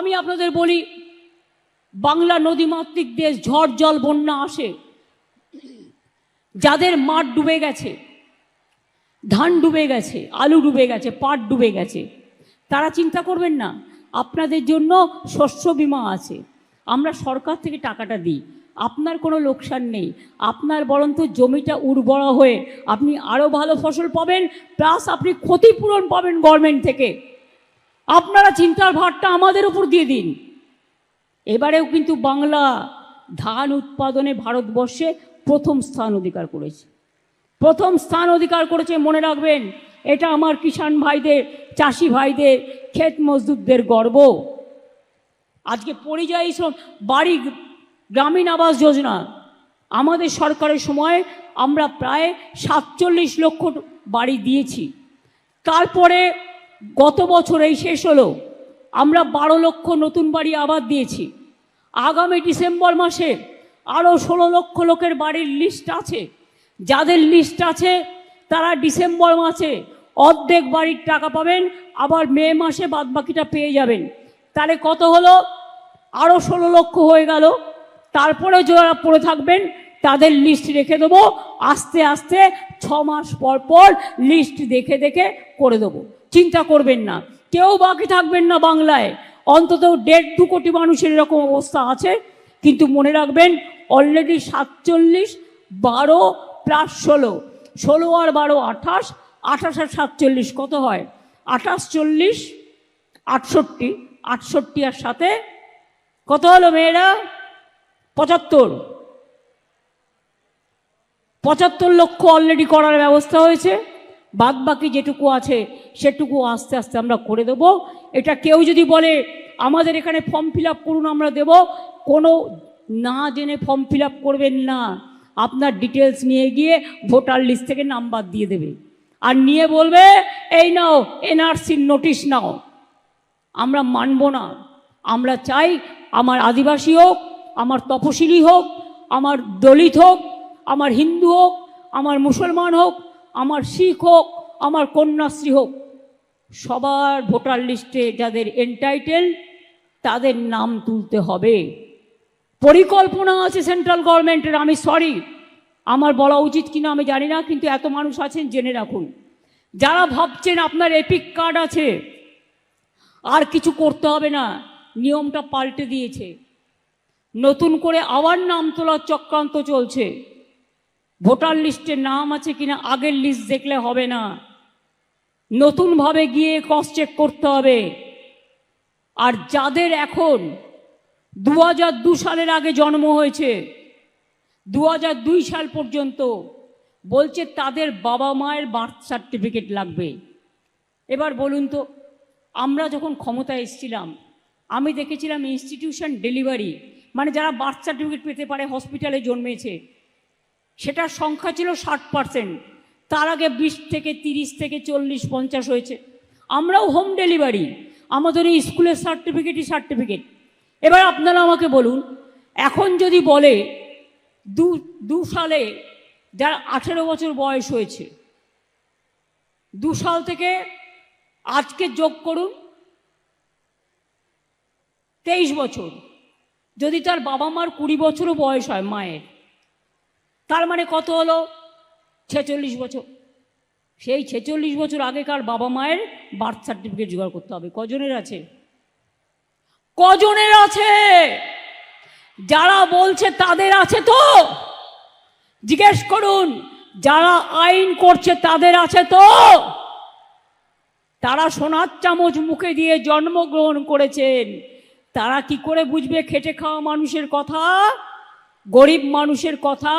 আমি আপনাদের বলি, বাংলা নদীমাতৃক দেশ ঝড় জল বন্যা আসে, যাদের মাঠ ডুবে গেছে, ধান ডুবে গেছে, আলু ডুবে গেছে, পাট ডুবে গেছে, তারা চিন্তা করবেন না, আপনাদের জন্য শস্য বীমা আছে, আমরা সরকার থেকে টাকাটা দিই, আপনার কোনো লোকসান নেই, আপনার বরন্ত জমিটা উর্বরা হয়ে আপনি আরও ভালো ফসল পাবেন, প্লাস আপনি ক্ষতিপূরণ পাবেন গভর্নমেন্ট থেকে। আপনারা চিন্তার ভারটা আমাদের উপর দিয়ে দিন। এবারেও কিন্তু বাংলা ধান উৎপাদনে ভারতবর্ষে প্রথম স্থান অধিকার করেছে। প্রথম স্থান অধিকার করেছে, মনে রাখবেন, এটা আমার কিষাণ ভাইদের, চাষি ভাইদের, ক্ষেত মজদুরদের গর্ব। আজকে পরিযায়ী শ্রম, বাড়ি, গ্রামীণ আবাস যোজনা, আমাদের সরকারের সময় আমরা প্রায় সাতচল্লিশ লক্ষ বাড়ি দিয়েছি। তারপরে গত বছর এই শেষ হলো। আমরা বারো লক্ষ নতুন বাড়ি আবার দিয়েছি। আগামী ডিসেম্বর মাসে আরও ষোলো লক্ষ লোকের বাড়ির লিস্ট আছে। যাদের লিস্ট আছে, তারা ডিসেম্বর মাসে অর্ধেক বাড়ির টাকা পাবেন, আবার মে মাসে বাদবাকিটা পেয়ে যাবেন। তাহলে কত হলো? আরও ষোলো লক্ষ হয়ে গেল। তারপরে যারা পড়ে থাকবেন, তাদের লিস্ট রেখে দেবো। আস্তে আস্তে ছ মাস পর পর লিস্ট দেখে দেখে করে দেবো। চিন্তা করবেন না। কেউ বাকি থাকবেন না বাংলায়। অন্তত দেড় দু কোটি মানুষের এরকম অবস্থা আছে। কিন্তু মনে রাখবেন অলরেডি সাতচল্লিশ, বারো প্লাস ষোলো। ষোলো আর বারো আঠাশ আঠাশ আর সাতচল্লিশ কত হয়? আঠাশ, চল্লিশ, আটষট্টি আটষট্টি আর সাথে কত হলো মেয়েরা? পঁচাত্তর। পঁচাত্তর লক্ষ অলরেডি করার ব্যবস্থা হয়েছে। বাদ বাকি যেটুকু আছে সেটুকু আস্তে আস্তে আমরা করে দেবো। এটা কেউ যদি বলে, আমাদের এখানে ফর্ম ফিল করুন, আমরা দেব। কোনো না জেনে ফর্ম ফিল করবেন না। আপনার ডিটেলস নিয়ে গিয়ে ভোটার লিস্ট থেকে নাম্বার দিয়ে দেবে। আর নিয়ে বলবে, এই নাও এনআরসির নোটিশ নাও। আমরা মানব না। আমরা চাই আমার আদিবাসী হোক, আমার তপশিলি হোক, আমার দলিত হোক, আমার হিন্দু হোক, আমার মুসলমান হোক, আমার শিখ হোক আমার কন্যাশ্রী হোক, সবার ভোটার লিস্টে যাদের এন্টাইটেল তাদের নাম তুলতে হবে। পরিকল্পনা আছে সেন্ট্রাল গভর্নমেন্টের আমি সরি আমার বলা উচিত কিনা আমি জানি না, কিন্তু এত মানুষ আছেন, জেনে রাখুন। যারা ভাবছেন আপনার এপিক কার্ড আছে, আর কিছু করতে হবে না, নিয়মটা পাল্টে দিয়েছে। নতুন করে আবার নাম তোলার চক্রান্ত চলছে। ভোটার লিস্টে নাম আছে কিনা, আগের লিস্ট দেখলে হবে না। নতুনভাবে গিয়ে ক্রস চেক করতে হবে। আর যাদের এখন দু হাজার দু সালের আগে জন্ম হয়েছে দু হাজার দুই সাল পর্যন্ত বলছে তাদের বাবা মায়ের বার্থ সার্টিফিকেট লাগবে। এবার বলুন তো, আমরা যখন ক্ষমতায় এসেছিলাম, আমি দেখেছিলাম ইনস্টিটিউশন ডেলিভারি মানে যারা বার্থ সার্টিফিকেট পেতে পারে হসপিটালে জন্মেছে, সেটার সংখ্যা ছিল ষাট পার্সেন্ট তার আগে বিশ থেকে তিরিশ থেকে চল্লিশ, পঞ্চাশ হয়েছে। আমরাও হোম ডেলিভারি আমাদের এই স্কুলের সার্টিফিকেটই সার্টিফিকেট এবার আপনারা আমাকে বলুন, এখন যদি বলে দু দু সালে যার আঠেরো বছর বয়স হয়েছে, দু সাল থেকে আজকে যোগ করুন, তেইশ বছর। যদি তার বাবা মার কুড়ি বছরও বয়স হয় মায়ের, তার মানে কত হলো? ছেচল্লিশ বছর। সেই ছেচল্লিশ বছর আগেকার বাবা মায়ের বার্থ সার্টিফিকেট জোগাড় করতে হবে। কজনের আছে? কজনের আছে? যারা বলছে তাদের আছে তো? জিজ্ঞেস করুন, যারা আইন করছে তাদের আছে তো? তারা সোনার চামচ মুখে দিয়ে জন্মগ্রহণ করেছেন। তারা কি করে বুঝবে খেটে খাওয়া মানুষের কথা? গরিব মানুষের কথা?